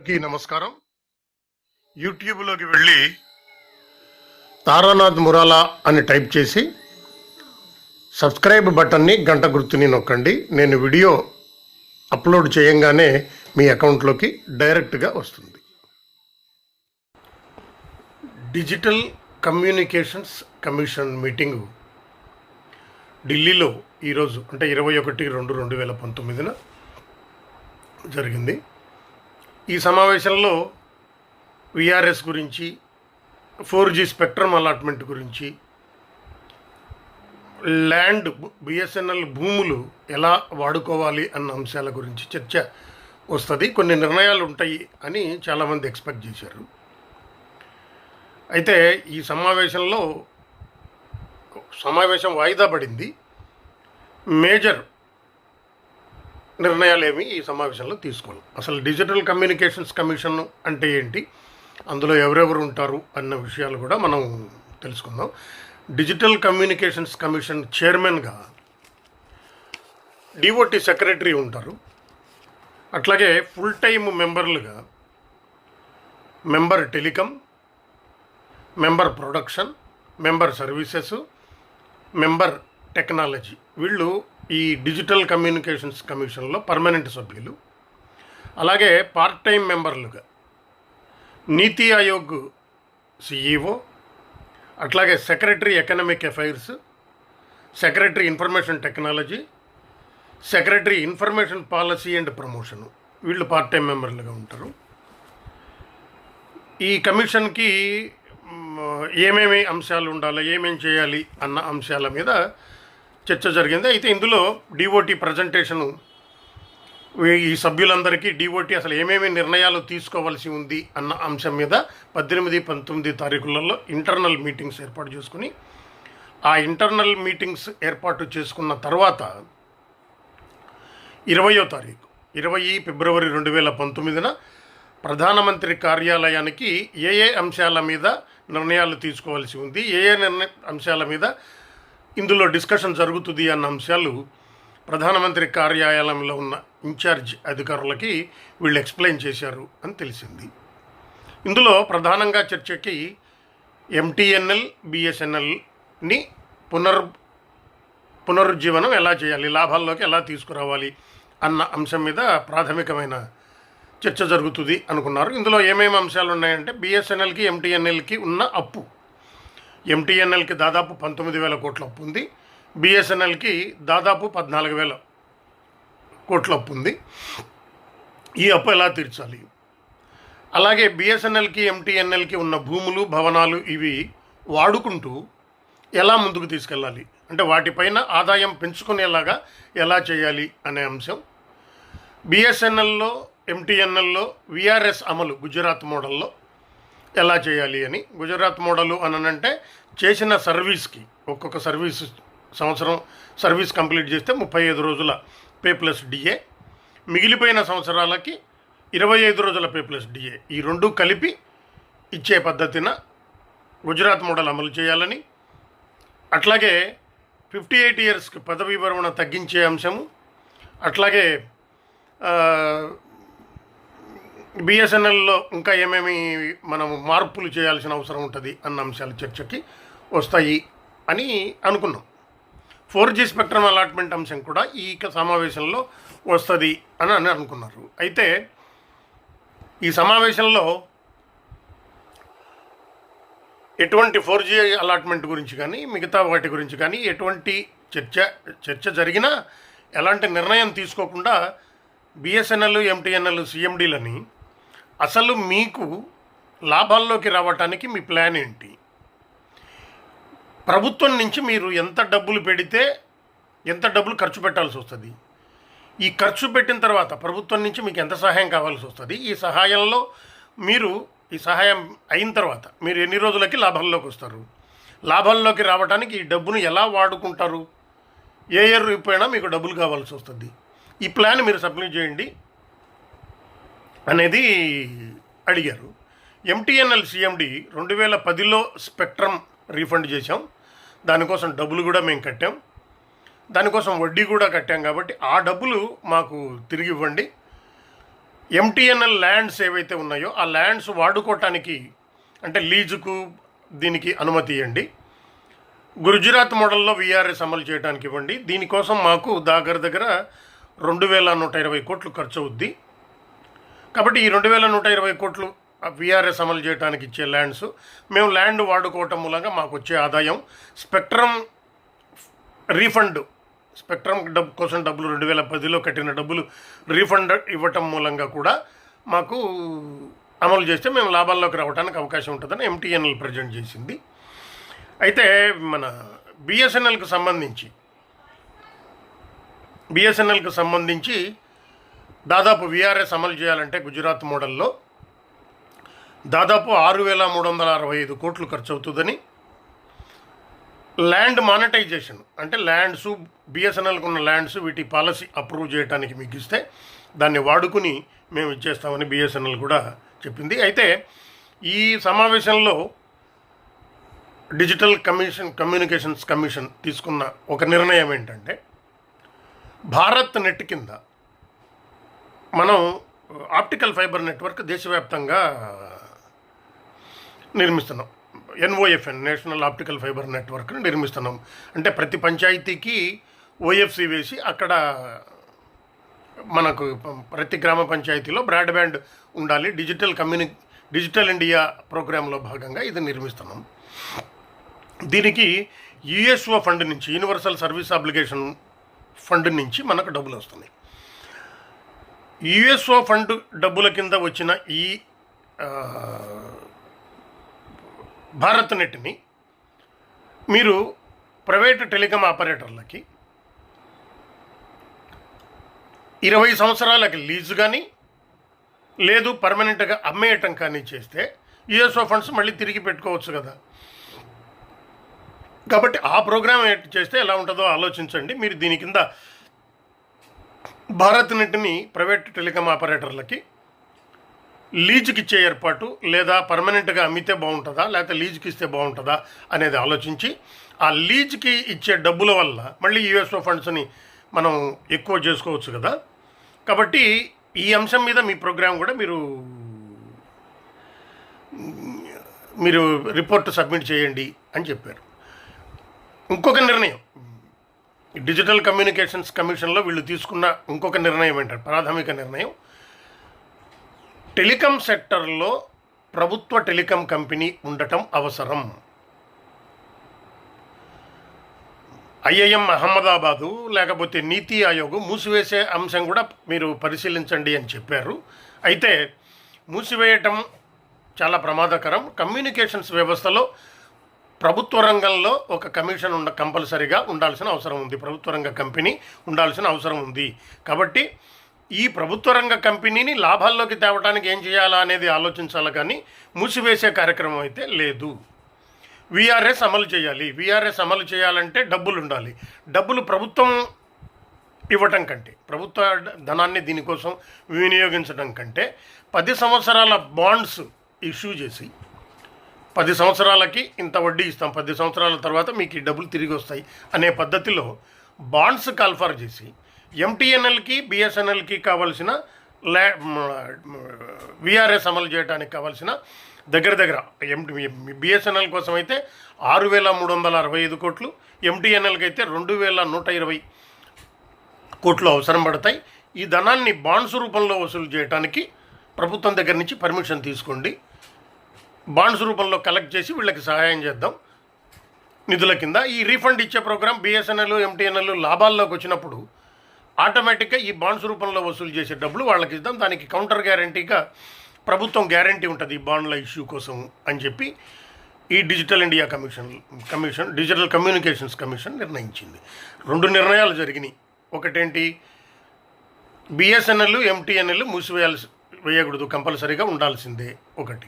అందరికీ నమస్కారం. యూట్యూబ్లోకి వెళ్ళి తారానాథ్ మురాలా అని టైప్ చేసి సబ్స్క్రైబ్ బటన్ని గంట గుర్తుని నొక్కండి. నేను వీడియో అప్లోడ్ చేయంగానే మీ అకౌంట్లోకి డైరెక్ట్గా వస్తుంది. డిజిటల్ కమ్యూనికేషన్స్ కమిషన్ మీటింగు ఢిల్లీలో ఈరోజు అంటే ఇరవై ఒకటి రెండు రెండు వేల పంతొమ్మిదిన జరిగింది. ఈ సమావేశంలో విఆర్ఎస్ గురించి ఫోర్ జీ స్పెక్ట్రమ్ అలాట్మెంట్ గురించి ల్యాండ్ బిఎస్ఎన్ఎల్ భూములు ఎలా వాడుకోవాలి అన్న అంశాల గురించి చర్చ వస్తుంది. కొన్ని నిర్ణయాలు ఉంటాయి అని చాలామంది ఎక్స్పెక్ట్ చేశారు. అయితే ఈ సమావేశంలో సమావేశం వాయిదా పడింది. మేజర్ నిర్ణయాలు ఏమి ఈ సమావేశంలో తీసుకోను. అసలు డిజిటల్ కమ్యూనికేషన్స్ కమిషన్ అంటే ఏంటి? అందులో ఎవరెవరు ఉంటారు? అన్న విషయాలు కూడా మనం తెలుసుకుందాం. డిజిటల్ కమ్యూనికేషన్స్ కమిషన్ చైర్మన్గా డిఓటి సెక్రటరీ ఉంటారు. అట్లాగే full time మెంబర్లుగా member telecom member production member services member technology వీళ్ళు ఈ డిజిటల్ కమ్యూనికేషన్స్ కమిషన్లో పర్మనెంట్ సభ్యులు అలాగే పార్ట్ టైం మెంబర్లుగా నీతి ఆయోగ్ సిఈఓ అట్లాగే secretary economic affairs secretary information technology secretary information policy and promotion వీళ్ళు పార్ట్ టైం మెంబర్లుగా ఉంటారు. ఈ కమిషన్కి ఏమేమి అంశాలు ఉండాలి ఏమేమి చేయాలి అన్న అంశాల మీద చర్చ జరిగింది. అయితే ఇందులో డిఓటి ప్రజెంటేషను ఈ సభ్యులందరికీ డిఓటి అసలు ఏమేమి నిర్ణయాలు తీసుకోవాల్సి ఉంది అన్న అంశం మీద పద్దెనిమిది పంతొమ్మిది తారీఖులలో ఇంటర్నల్ మీటింగ్స్ ఏర్పాటు చేసుకుని ఆ ఇంటర్నల్ మీటింగ్స్ ఏర్పాటు చేసుకున్న తర్వాత ఇరవయో తారీఖు ఇరవై ఫిబ్రవరి రెండు వేల పంతొమ్మిదిన ప్రధానమంత్రి కార్యాలయానికి ఏ ఏ అంశాల మీద నిర్ణయాలు తీసుకోవాల్సి ఉంది ఏ ఏ నిర్ణయ అంశాల మీద ఇందులో డిస్కషన్ జరుగుతుంది అన్న అంశాలు ప్రధానమంత్రి కార్యాలయంలో ఉన్న ఇన్ఛార్జ్ అధికారులకి వీళ్ళు ఎక్స్ప్లెయిన్ చేశారు అని తెలిసింది. ఇందులో ప్రధానంగా చర్చకి ఎంటీఎన్ఎల్ బిఎస్ఎన్ఎల్ని పునర్ పునరుజ్జీవనం ఎలా చేయాలి లాభాల్లోకి ఎలా తీసుకురావాలి అన్న అంశం మీద ప్రాథమికమైన చర్చ జరుగుతుంది అనుకున్నారు. ఇందులో ఏమేమి అంశాలు ఉన్నాయంటే బిఎస్ఎన్ఎల్కి ఎంటీఎన్ఎల్కి ఉన్న అప్పు. ఎంటీఎన్ఎల్కి దాదాపు పంతొమ్మిది వేల కోట్ల అప్పు ఉంది. బిఎస్ఎన్ఎల్కి దాదాపు పద్నాలుగు వేల కోట్ల అప్పు ఉంది. ఈ అప్పు ఎలా తీర్చాలి? అలాగే బిఎస్ఎన్ఎల్కి ఎంటీఎన్ఎల్కి ఉన్న భూములు భవనాలు ఇవి వాడుకుంటూ ఎలా ముందుకు తీసుకెళ్ళాలి? అంటే వాటిపైన ఆదాయం పెంచుకునేలాగా ఎలా చేయాలి అనే అంశం. బిఎస్ఎన్ఎల్లో ఎంటీఎన్ఎల్లో విఆర్ఎస్ అమలు గుజరాత్ మోడల్లో ఎలా చేయాలి అని గుజరాత్ మోడలు అనంటే చేసిన సర్వీస్కి ఒక్కొక్క సర్వీస్ సంవత్సరం సర్వీస్ కంప్లీట్ చేస్తే ముప్పై ఐదు రోజుల పే ప్లస్ డిఏ మిగిలిపోయిన సంవత్సరాలకి ఇరవై ఐదు రోజుల పే ప్లస్ డిఏ. ఈ రెండు కలిపి ఇచ్చే పద్ధతిన గుజరాత్ మోడల్ అమలు చేయాలని అట్లాగే ఫిఫ్టీ ఎయిట్ ఇయర్స్కి పదవీ విరమణ తగ్గించే అంశము అట్లాగే బిఎస్ఎన్ఎల్లో ఇంకా ఏమేమి మనం మార్పులు చేయాల్సిన అవసరం ఉంటుంది అన్న అంశాలు చర్చకి వస్తాయి అని అనుకున్నాం. ఫోర్ జీ స్పెక్ట్రమ్ అలాట్మెంట్ అంశం కూడా ఈ సమావేశంలో వస్తుంది అని అని అనుకున్నారు. అయితే ఈ సమావేశంలో ఎటువంటి ఫోర్ జీ అలాట్మెంట్ గురించి కానీ మిగతా వాటి గురించి కానీ ఎటువంటి చర్చ చర్చ జరిగినా ఎలాంటి నిర్ణయం తీసుకోకుండా బిఎస్ఎన్ఎల్ ఎంటీఎన్ఎల్ సిఎండీలని అసలు మీకు లాభాల్లోకి రావటానికి మీ ప్లాన్ ఏంటి? ప్రభుత్వం నుంచి మీరు ఎంత డబ్బులు పెడితే ఎంత డబ్బులు ఖర్చు పెట్టాల్సి వస్తుంది? ఈ ఖర్చు పెట్టిన తర్వాత ప్రభుత్వం నుంచి మీకు ఎంత సహాయం కావాల్సి వస్తుంది? ఈ సహాయంలో మీరు ఈ సహాయం అయిన తర్వాత మీరు ఎన్ని రోజులకి లాభాల్లోకి వస్తారు? లాభాల్లోకి రావడానికి ఈ డబ్బును ఎలా వాడుకుంటారు? ఏ ఇయర్ అయిపోయినా మీకు డబ్బులు కావాల్సి వస్తుంది. ఈ ప్లాన్ మీరు సబ్మిట్ చేయండి. అనేది అడిగారు. ఎంటీఎన్ఎల్ సిఎండి రెండు వేల పదిలో స్పెక్ట్రమ్ రీఫండ్ చేశాం. దానికోసం డబ్బులు కూడా మేము కట్టాం. దానికోసం వడ్డీ కూడా కట్టాం కాబట్టి ఆ డబ్బులు మాకు తిరిగి ఇవ్వండి. ఎంటీఎన్ఎల్ ల్యాండ్స్ ఏవైతే ఉన్నాయో ఆ ల్యాండ్స్ వాడుకోవటానికి అంటే లీజుకు దీనికి అనుమతి ఇవ్వండి. గుజరాత్ మోడల్లో విఆర్ఎస్ అమలు చేయడానికి ఇవ్వండి. దీనికోసం మాకు దగ్గర దగ్గర రెండు వేల నూట ఇరవై కోట్లు ఖర్చు అవుద్ది కాబట్టి ఈ రెండు వేల నూట ఇరవై కోట్లు విఆర్ఎస్ అమలు చేయడానికి ఇచ్చే ల్యాండ్స్ మేము ల్యాండ్ వాడుకోవటం మూలంగా మాకు వచ్చే ఆదాయం స్పెక్ట్రమ్ రీఫండ్ స్పెక్ట్రమ్ డబ్బు కోసం డబ్బులు రెండు వేల పదిలో కట్టిన డబ్బులు రీఫండ్ ఇవ్వటం మూలంగా కూడా మాకు అమలు చేస్తే మేము లాభాల్లోకి రావడానికి అవకాశం ఉంటుందని ఎంటీఎన్ఎల్ ప్రజెంట్ చేసింది. అయితే మన బిఎస్ఎన్ఎల్కి సంబంధించి బిఎస్ఎన్ఎల్కి సంబంధించి దాదాపు విఆర్ఎస్ అమలు చేయాలంటే గుజరాత్ మోడల్లో దాదాపు ఆరు వేల మూడు వందల అరవై ఐదు కోట్లు ఖర్చు అవుతుందని ల్యాండ్ మానిటైజేషన్ అంటే ల్యాండ్స్ బిఎస్ఎన్ఎల్కి ఉన్న ల్యాండ్స్ వీటి పాలసీ అప్రూవ్ చేయడానికి మీకు ఇస్తే దాన్ని వాడుకుని మేము ఇచ్చేస్తామని బిఎస్ఎన్ఎల్ కూడా చెప్పింది. అయితే ఈ సమావేశంలో డిజిటల్ కమిషన్ కమ్యూనికేషన్స్ కమిషన్ తీసుకున్న ఒక నిర్ణయం ఏంటంటే భారత్ నెట్ కింద మనం ఆప్టికల్ ఫైబర్ నెట్వర్క్ దేశవ్యాప్తంగా నిర్మిస్తున్నాం. ఎన్ఓఎఫ్ఎన్ నేషనల్ ఆప్టికల్ ఫైబర్ నెట్వర్క్ని నిర్మిస్తున్నాం. అంటే ప్రతి పంచాయతీకి ఓఎఫ్సి వేసి అక్కడ మనకు ప్రతి గ్రామ పంచాయతీలో బ్రాడ్బ్యాండ్ ఉండాలి. డిజిటల్ కమ్యూని డిజిటల్ ఇండియా ప్రోగ్రాంలో భాగంగా ఇది నిర్మిస్తున్నాం. దీనికి యుఎస్ఓ ఫండ్ నుంచి యూనివర్సల్ సర్వీస్ అప్లికేషన్ ఫండ్ నుంచి మనకు డబ్బులు వస్తున్నాయి. యుఎస్ఓ ఫండ్ డబ్బుల కింద వచ్చిన ఈ భారత్ నెట్ని మీరు ప్రైవేట్ టెలికాం ఆపరేటర్లకి ఇరవై సంవత్సరాలకి లీజు కానీ లేదు పర్మనెంట్గా అమ్మేయటం కానీ చేస్తే యుఎస్ఓ ఫండ్స్ మళ్ళీ తిరిగి పెట్టుకోవచ్చు కదా. కాబట్టి ఆ ప్రోగ్రామ్ చేస్తే ఎలా ఉంటుందో ఆలోచించండి. మీరు దీని కింద భారత్ నెట్ని ప్రైవేట్ టెలికాం ఆపరేటర్లకి లీజుకి ఇచ్చే ఏర్పాటు లేదా పర్మనెంట్గా అమ్మితే బాగుంటుందా లేకపోతే లీజుకి ఇస్తే బాగుంటుందా అనేది ఆలోచించి ఆ లీజుకి ఇచ్చే డబ్బుల వల్ల మళ్ళీ యుఎస్ఓ ఫండ్స్ని మనం ఎక్కువ చేసుకోవచ్చు కదా. కాబట్టి ఈ అంశం మీద మీ ప్రోగ్రాం కూడా మీరు మీరు రిపోర్ట్ సబ్మిట్ చేయండి అని చెప్పారు. ఇంకొక నిర్ణయం. డిజిటల్ కమ్యూనికేషన్స్ కమిషన్లో వీళ్ళు తీసుకున్న ఇంకొక నిర్ణయం ఏంటంటే ప్రాథమిక నిర్ణయం. టెలికాం సెక్టర్లో ప్రభుత్వ టెలికాం కంపెనీ ఉండటం అవసరం. ఐఐఎం అహ్మదాబాదు లేకపోతే నీతి ఆయోగ్ మూసివేసే అంశం కూడా మీరు పరిశీలించండి అని చెప్పారు. అయితే మూసివేయటం చాలా ప్రమాదకరం. కమ్యూనికేషన్స్ వ్యవస్థలో ప్రభుత్వ రంగంలో ఒక కమిషన్ ఉండ కంపల్సరీగా ఉండాల్సిన అవసరం ఉంది. ప్రభుత్వ రంగ కంపెనీ ఉండాల్సిన అవసరం ఉంది. కాబట్టి ఈ ప్రభుత్వ రంగ కంపెనీని లాభాల్లోకి తేవడానికి ఏం చేయాలా అనేది ఆలోచించాలి కానీ మూసివేసే కార్యక్రమం అయితే లేదు. విఆర్ఎస్ అమలు చేయాలి. విఆర్ఎస్ అమలు చేయాలంటే డబ్బులు ఉండాలి. డబ్బులు ప్రభుత్వం ఇవ్వటం కంటే ప్రభుత్వ ధనాన్ని దీనికోసం వినియోగించడం కంటే పది సంవత్సరాల బాండ్స్ ఇష్యూ చేసి పది సంవత్సరాలకి ఇంత వడ్డీ ఇస్తాం. పది సంవత్సరాల తర్వాత మీకు ఈ డబ్బులు తిరిగి వస్తాయి అనే పద్ధతిలో బాండ్స్ కాల్ఫర్ చేసి ఎంటీఎన్ఎల్కి బిఎస్ఎన్ఎల్కి కావాల్సిన ల్యా విఆర్ఎస్ అమలు చేయడానికి కావాల్సిన దగ్గర దగ్గర ఎంటీ బిఎస్ఎన్ఎల్ కోసం అయితే ఆరు వేల మూడు వందల అరవై ఐదు కోట్లు ఎంటీఎన్ఎల్కి అయితే రెండు వేల నూట ఇరవై కోట్లు అవసరం పడతాయి. ఈ ధనాన్ని బాండ్స్ రూపంలో వసూలు చేయడానికి ప్రభుత్వం దగ్గర నుంచి పర్మిషన్ తీసుకోండి. బాండ్స్ రూపంలో కలెక్ట్ చేసి వీళ్ళకి సహాయం చేద్దాం. నిధుల కింద ఈ రీఫండ్ ఇచ్చే ప్రోగ్రాం బిఎస్ఎన్ఎల్ ఎంటీఎన్ఎల్ లాభాల్లోకి వచ్చినప్పుడు ఆటోమేటిక్గా ఈ బాండ్స్ రూపంలో వసూలు చేసే డబ్బులు వాళ్ళకి ఇద్దాం. దానికి కౌంటర్ గ్యారంటీగా ప్రభుత్వం గ్యారంటీ ఉంటుంది ఈ బాండ్ల ఇష్యూ కోసం అని చెప్పి ఈ digital India commission commission digital communications commission నిర్ణయించింది. రెండు నిర్ణయాలు జరిగినాయి. ఒకటేంటి? బిఎస్ఎన్ఎల్ ఎంటీఎన్ఎల్ మూసివేయాల్సి వేయకూడదు కంపల్సరీగా ఉండాల్సిందే. ఒకటి.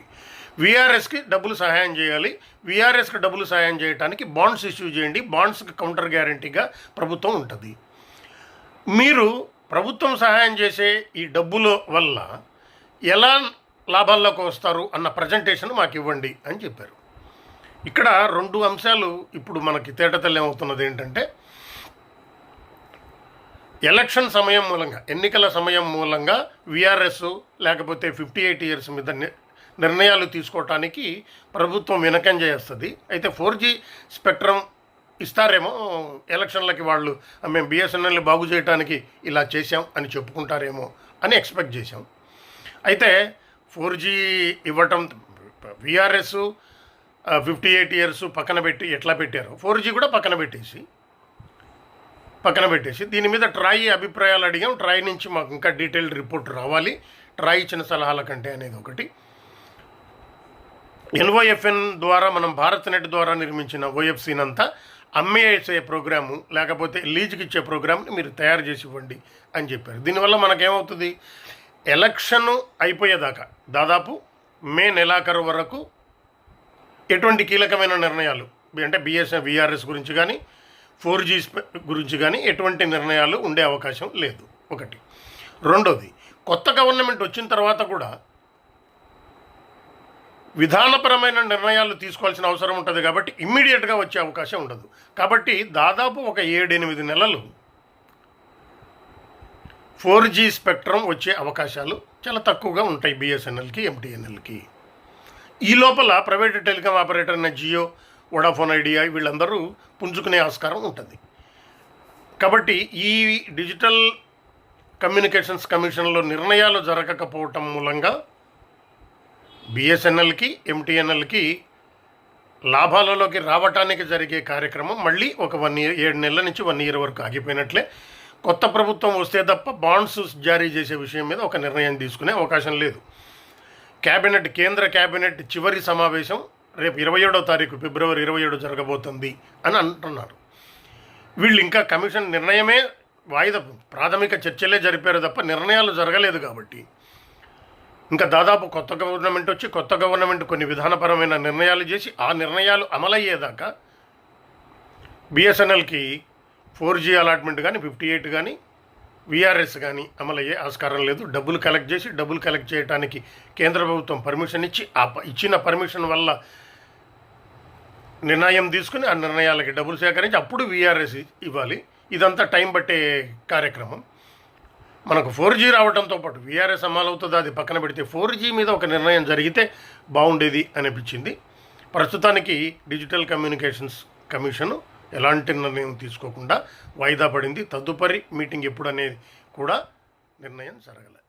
విఆర్ఎస్కి డబ్బులు సహాయం చేయాలి. విఆర్ఎస్కి డబ్బులు సహాయం చేయడానికి బాండ్స్ ఇష్యూ చేయండి. బాండ్స్కి కౌంటర్ గ్యారంటీగా ప్రభుత్వం ఉంటుంది. మీరు ప్రభుత్వం సహాయం చేసే ఈ డబ్బుల వల్ల ఎలా లాభాల్లోకి వస్తారు అన్న ప్రజెంటేషన్ మాకు ఇవ్వండి అని చెప్పారు. ఇక్కడ రెండు అంశాలు ఇప్పుడు మనకి తేటతెల్లమవుతున్నది ఏంటంటే ఎలక్షన్ సమయం మూలంగా ఎన్నికల సమయం మూలంగా విఆర్ఎస్ లేకపోతే ఫిఫ్టీ ఎయిట్ ఇయర్స్ మీద నిర్ణయాలు తీసుకోవటానికి ప్రభుత్వం వెనకంజ చేస్తుంది. అయితే ఫోర్ జీ స్పెక్ట్రమ్ ఇస్తారేమో ఎలక్షన్లకి వాళ్ళు మేము బిఎస్ఎన్ఎల్ని బాగు చేయడానికి ఇలా చేశాం అని చెప్పుకుంటారేమో అని ఎక్స్పెక్ట్ చేశాం. అయితే ఫోర్ జీ ఇవ్వటం విఆర్ఎస్ ఫిఫ్టీ ఎయిట్ ఇయర్స్ పక్కన పెట్టి ఎట్లా పెట్టారు ఫోర్ జీ కూడా పక్కన పెట్టేసి పక్కన పెట్టేసి దీని మీద ట్రాయ్ అభిప్రాయాలు అడిగాం. ట్రాయ్ నుంచి మాకు ఇంకా డీటెయిల్డ్ రిపోర్ట్ రావాలి. ట్రాయ్ ఇచ్చిన సలహాల కంటే అనేది ఒకటి. ఎన్ఓఎఫ్ఎన్ ద్వారా మనం భారత్ నెట్ ద్వారా నిర్మించిన ఓఎఫ్సీని అంతా అమ్మేసే ప్రోగ్రాము లేకపోతే లీజుకి ఇచ్చే ప్రోగ్రామ్ని మీరు తయారు చేసి ఇవ్వండి అని చెప్పారు. దీనివల్ల మనకేమవుతుంది? ఎలక్షన్ అయిపోయేదాకా దాదాపు మే నెలాఖరు వరకు ఎటువంటి కీలకమైన నిర్ణయాలు అంటే బిఎస్ఎన్ విఆర్ఎస్ గురించి కానీ ఫోర్ జీ గురించి కానీ ఎటువంటి నిర్ణయాలు ఉండే అవకాశం లేదు. ఒకటి. రెండోది కొత్త గవర్నమెంట్ వచ్చిన తర్వాత కూడా విధానపరమైన నిర్ణయాలు తీసుకోవాల్సిన అవసరం ఉంటుంది కాబట్టి ఇమ్మీడియట్గా వచ్చే అవకాశం ఉండదు. కాబట్టి దాదాపు ఒక ఏడెనిమిది నెలలు ఫోర్ జీ స్పెక్ట్రమ్ వచ్చే అవకాశాలు చాలా తక్కువగా ఉంటాయి బిఎస్ఎన్ఎల్కి ఎంటీఎన్ఎల్కి. ఈ లోపల ప్రైవేట్ టెలికాం ఆపరేటర్ అయిన జియో వడాఫోన్ ఐడియా వీళ్ళందరూ పుంజుకునే ఆస్కారం ఉంటుంది. కాబట్టి ఈ డిజిటల్ కమ్యూనికేషన్స్ కమిషన్లో నిర్ణయాలు జరగకపోవటం మూలంగా బిఎస్ఎన్ఎల్కి ఎంటీఎన్ఎల్కి లాభాలలోకి రావటానికి జరిగే కార్యక్రమం మళ్ళీ ఒక వన్ ఇయర్ ఏడు నెలల నుంచి వన్ ఇయర్ వరకు ఆగిపోయినట్లే. కొత్త ప్రభుత్వం వస్తే తప్ప బాండ్స్ జారీ చేసే విషయం మీద ఒక నిర్ణయం తీసుకునే అవకాశం లేదు. క్యాబినెట్ కేంద్ర క్యాబినెట్ చివరి సమావేశం రేపు ఇరవై ఏడో తారీఖు ఫిబ్రవరి ఇరవై ఏడు జరగబోతుంది అని అంటున్నారు. వీళ్ళు ఇంకా కమిషన్ నిర్ణయమే వాయిదా ప్రాథమిక చర్చలే జరిపారు తప్ప నిర్ణయాలు జరగలేదు కాబట్టి. ఇంకా దాదాపు కొత్త గవర్నమెంట్ వచ్చి కొత్త గవర్నమెంట్ కొన్ని విధానపరమైన నిర్ణయాలు చేసి ఆ నిర్ణయాలు అమలయ్యేదాకా బిఎస్ఎన్ఎల్కి ఫోర్ జీ అలాట్మెంట్ కానీ ఫిఫ్టీ ఎయిట్ కానీ విఆర్ఎస్ కానీ అమలయ్యే ఆస్కారం లేదు. డబ్బులు కలెక్ట్ చేసి డబ్బులు కలెక్ట్ చేయడానికి కేంద్ర ప్రభుత్వం పర్మిషన్ ఇచ్చి ఆ ప- ఇచ్చిన పర్మిషన్ వల్ల నిర్ణయం తీసుకుని ఆ నిర్ణయాలకి డబ్బులు సేకరించి అప్పుడు విఆర్ఎస్ ఇవ్వాలి. ఇదంతా టైం పట్టే కార్యక్రమం. మనకు ఫోర్ జీ రావడంతో పాటు వీఆర్ఎస్ అమలవుతుంది అది పక్కన పెడితే ఫోర్ జీ మీద ఒక నిర్ణయం జరిగితే బాగుండేది అనిపించింది. ప్రస్తుతానికి డిజిటల్ కమ్యూనికేషన్స్ కమిషను ఎలాంటి నిర్ణయం తీసుకోకుండా వాయిదా పడింది. తదుపరి మీటింగ్ ఎప్పుడు అనేది కూడా నిర్ణయం జరగలేదు.